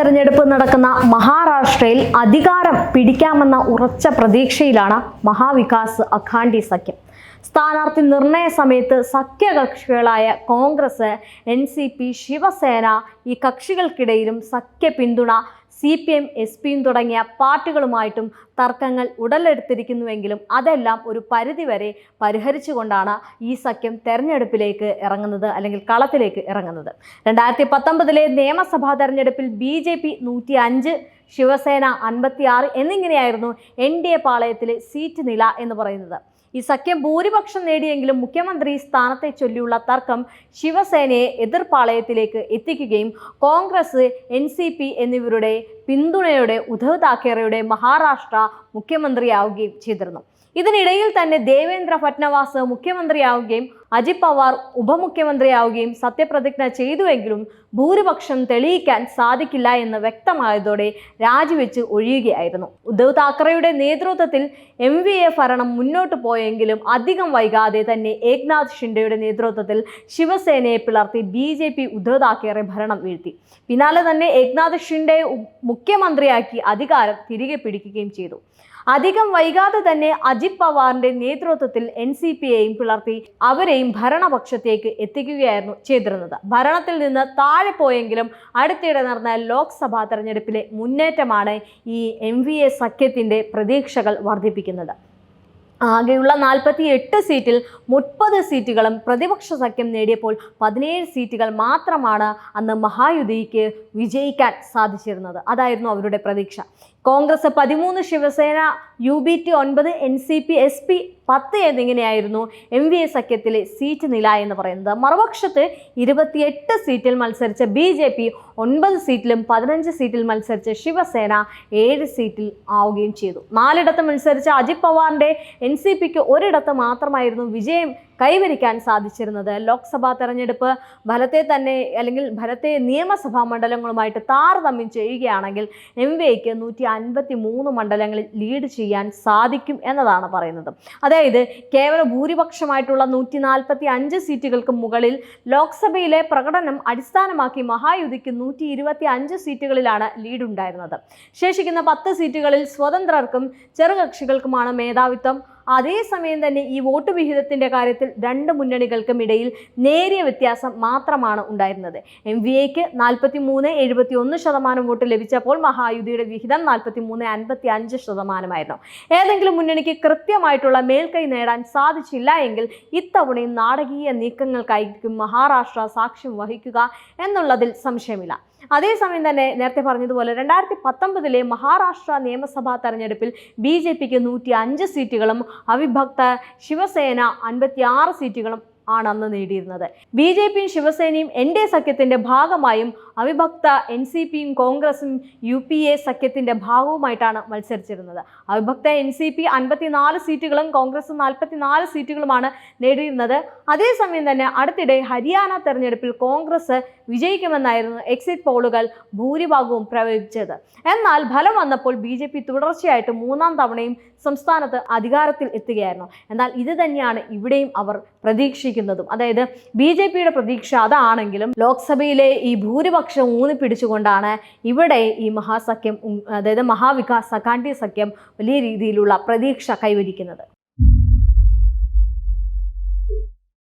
തെരഞ്ഞെടുപ്പ് നടക്കുന്ന മഹാരാഷ്ട്രയിൽ അധികാരം പിടിക്കാമെന്ന ഉറച്ച പ്രതീക്ഷയിലാണ് മഹാവികാസ് അഖാണ്ടി സഖ്യം. സ്ഥാനാർത്ഥി നിർണയ സമയത്ത് സഖ്യകക്ഷികളായ കോൺഗ്രസ് എൻ ശിവസേന ഈ കക്ഷികൾക്കിടയിലും സഖ്യ പിന്തുണ സി പി എം എസ് പിയും തുടങ്ങിയ പാർട്ടികളുമായിട്ടും തർക്കങ്ങൾ ഉടലെടുത്തിരിക്കുന്നുവെങ്കിലും അതെല്ലാം ഒരു പരിധിവരെ പരിഹരിച്ചുകൊണ്ടാണ് ഈ സഖ്യം തെരഞ്ഞെടുപ്പിലേക്ക് ഇറങ്ങുന്നത് അല്ലെങ്കിൽ കളത്തിലേക്ക് ഇറങ്ങുന്നത്. രണ്ടായിരത്തി പത്തൊമ്പതിലെ നിയമസഭാ തെരഞ്ഞെടുപ്പിൽ ബി ജെ പി നൂറ്റി അഞ്ച് ശിവസേന അൻപത്തിയാറ് എന്നിങ്ങനെയായിരുന്നു എൻ ഡി എ പാളയത്തിലെ സീറ്റ് നില എന്ന് പറയുന്നത്. ഈ സഖ്യം ഭൂരിപക്ഷം നേടിയെങ്കിലും മുഖ്യമന്ത്രി സ്ഥാനത്തെ ചൊല്ലിയുള്ള തർക്കം ശിവസേനയെ എതിർപ്പാളയത്തിലേക്ക് എത്തിക്കുകയും കോൺഗ്രസ് എൻ സി പി എന്നിവരുടെ പിന്തുണയോടെ ഉദ്ധവ് താക്കറെയുടെ മഹാരാഷ്ട്ര മുഖ്യമന്ത്രിയാവുകയും ചെയ്തിരുന്നു. ഇതിനിടയിൽ തന്നെ ദേവേന്ദ്ര ഫട്നവാസ് മുഖ്യമന്ത്രിയാവുകയും അജിത് പവാർ ഉപമുഖ്യമന്ത്രിയാവുകയും സത്യപ്രതിജ്ഞ ചെയ്തുവെങ്കിലും ഭൂരിപക്ഷം തെളിയിക്കാൻ സാധിക്കില്ല എന്ന് വ്യക്തമായതോടെ രാജിവെച്ച് ഒഴിയുകയായിരുന്നു. ഉദ്ധവ് താക്കറെയുടെ നേതൃത്വത്തിൽ എം വി എ ഭരണം മുന്നോട്ട് പോയെങ്കിലും അധികം വൈകാതെ തന്നെ ഏക്നാഥ് ഷിൻഡെയുടെ നേതൃത്വത്തിൽ ശിവസേനയെ പിളർത്തി B J P Uddhav Thackeray ഭരണം വീഴ്ത്തി. പിന്നാലെ തന്നെ ഏക്നാഥ് ഷിൻഡെ മുഖ്യമന്ത്രിയാക്കി അധികാരം തിരികെ പിടിക്കുകയും ചെയ്തു. അധികം വൈകാതെ തന്നെ അജിത് പവാറിന്റെ നേതൃത്വത്തിൽ എൻ സി പിയെയും പിളർത്തി അവരെയും ഭരണപക്ഷത്തേക്ക് എത്തിക്കുകയായിരുന്നു ചെയ്തിരുന്നത്. ഭരണത്തിൽ നിന്ന് താഴെ പോയെങ്കിലും അടുത്തിടെ നടന്ന ലോക്സഭാ തെരഞ്ഞെടുപ്പിലെ മുന്നേറ്റമാണ് ഈ എം വി എ സഖ്യത്തിന്റെ പ്രതീക്ഷകൾ വർദ്ധിപ്പിക്കുന്നത്. ആകെയുള്ള നാൽപ്പത്തി എട്ട് സീറ്റിൽ മുപ്പത് സീറ്റുകളും പ്രതിപക്ഷ സഖ്യം നേടിയപ്പോൾ പതിനേഴ് സീറ്റുകൾ മാത്രമാണ് അന്ന് മഹായുതിക്ക് വിജയിക്കാൻ സാധിച്ചിരുന്നത്. അതായിരുന്നു അവരുടെ പ്രതീക്ഷ. കോൺഗ്രസ് പതിമൂന്ന് ശിവസേന യു ബി ടി ഒൻപത് N C P S P പത്ത് എന്നിങ്ങനെയായിരുന്നു എം വി എ സഖ്യത്തിലെ സീറ്റ് നില എന്ന് പറയുന്നത്. മറുപക്ഷത്ത് ഇരുപത്തിയെട്ട് സീറ്റിൽ മത്സരിച്ച ബി ജെ പി ഒൻപത് സീറ്റിലും പതിനഞ്ച് സീറ്റിൽ മത്സരിച്ച ശിവസേന ഏഴ് സീറ്റിൽ ആവുകയും ചെയ്തു. നാലിടത്ത് മത്സരിച്ച അജിത് പവാറിന്റെ എൻ സി പിക്ക് ഒരിടത്ത് മാത്രമായിരുന്നു വിജയം കൈവരിക്കാൻ സാധിച്ചിരുന്നത്. ലോക്സഭാ തെരഞ്ഞെടുപ്പ് ഫലത്തെ തന്നെ അല്ലെങ്കിൽ ഫലത്തെ നിയമസഭാ മണ്ഡലങ്ങളുമായിട്ട് താരതമ്യം ചെയ്യുകയാണെങ്കിൽ എം വി എക്ക് നൂറ്റി അൻപത്തി മൂന്ന് മണ്ഡലങ്ങളിൽ ലീഡ് ചെയ്യാൻ സാധിക്കും എന്നതാണ് പറയുന്നത്. അതായത് കേവല ഭൂരിപക്ഷമായിട്ടുള്ള നൂറ്റി നാൽപ്പത്തി അഞ്ച് സീറ്റുകൾക്ക് മുകളിൽ ലോക്സഭയിലെ പ്രകടനം അടിസ്ഥാനമാക്കി മഹായുതിക്ക് നൂറ്റി ഇരുപത്തി അഞ്ച് സീറ്റുകളിലാണ് ലീഡുണ്ടായിരുന്നത് ശേഷിക്കുന്ന പത്ത് സീറ്റുകളിൽ സ്വതന്ത്രർക്കും ചെറുകക്ഷികൾക്കുമാണ് മേധാവിത്വം. അതേസമയം തന്നെ ഈ വോട്ട് വിഹിതത്തിന്റെ കാര്യത്തിൽ രണ്ട് മുന്നണികൾക്കും ഇടയിൽ നേരിയ വ്യത്യാസം മാത്രമാണ് ഉണ്ടായിരുന്നത്. എം വി എക്ക് നാൽപ്പത്തി മൂന്ന് എഴുപത്തി ഒന്ന് ശതമാനം വോട്ട് ലഭിച്ചപ്പോൾ മഹായുതിയുടെ വിഹിതം നാൽപ്പത്തി മൂന്ന് അൻപത്തി അഞ്ച് ശതമാനമായിരുന്നു. ഏതെങ്കിലും മുന്നണിക്ക് കൃത്യമായിട്ടുള്ള മേൽക്കൈ നേടാൻ സാധിച്ചില്ല എങ്കിൽ ഇത്തവണയും നാടകീയ നീക്കങ്ങൾക്കായിരിക്കും മഹാരാഷ്ട്ര സാക്ഷ്യം വഹിക്കുക എന്നുള്ളതിൽ സംശയമില്ല. അതേസമയം തന്നെ നേരത്തെ പറഞ്ഞതുപോലെ രണ്ടായിരത്തി പത്തൊമ്പതിലെ മഹാരാഷ്ട്ര നിയമസഭാ തെരഞ്ഞെടുപ്പിൽ ബി ജെ പിക്ക് നൂറ്റി അഞ്ച് സീറ്റുകളും അവിഭക്ത ശിവസേന അൻപത്തി ആറ് സീറ്റുകളും ആണ് അന്ന് നേടിയിരുന്നത്. ബി ജെ പിയും ശിവസേനയും എൻ ഡി എ സഖ്യത്തിന്റെ ഭാഗമായും അവിഭക്ത എൻ സി പിയും കോൺഗ്രസും യു പി എ സഖ്യത്തിന്റെ ഭാഗവുമായിട്ടാണ് മത്സരിച്ചിരുന്നത്. അവിഭക്ത എൻ സി പി അൻപത്തിനാല് സീറ്റുകളും കോൺഗ്രസ് നാൽപ്പത്തിനാല് സീറ്റുകളുമാണ് നേടിയിരുന്നത്. അതേസമയം തന്നെ അടുത്തിടെ ഹരിയാന തെരഞ്ഞെടുപ്പിൽ കോൺഗ്രസ് വിജയിക്കുമെന്നായിരുന്നു എക്സിറ്റ് പോളുകൾ ഭൂരിഭാഗവും പ്രവചിച്ചത്. എന്നാൽ ഫലം വന്നപ്പോൾ ബി ജെ പി തുടർച്ചയായിട്ട് മൂന്നാം തവണയും സംസ്ഥാനത്ത് അധികാരത്തിൽ എത്തുകയായിരുന്നു. എന്നാൽ ഇത് തന്നെയാണ് ഇവിടെയും അവർ പ്രതീക്ഷിക്കുന്നതും. അതായത് ബി ജെ പിയുടെ പ്രതീക്ഷ അതാണെങ്കിലും ലോക്സഭയിലെ ഈ ഭൂരിപക്ഷം ഊന്നി പിടിച്ചുകൊണ്ടാണ് ഇവിടെ ഈ മഹാസഖ്യം അതായത് മഹാവികാസ് അഖാണ്ഡി സഖ്യം വലിയ രീതിയിലുള്ള പ്രതീക്ഷ കൈവരിക്കുന്നത്.